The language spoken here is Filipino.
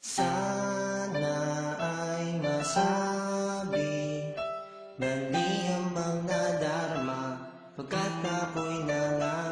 Sana ay masabi na liham ang nadarma pagkat ako'y nangyari.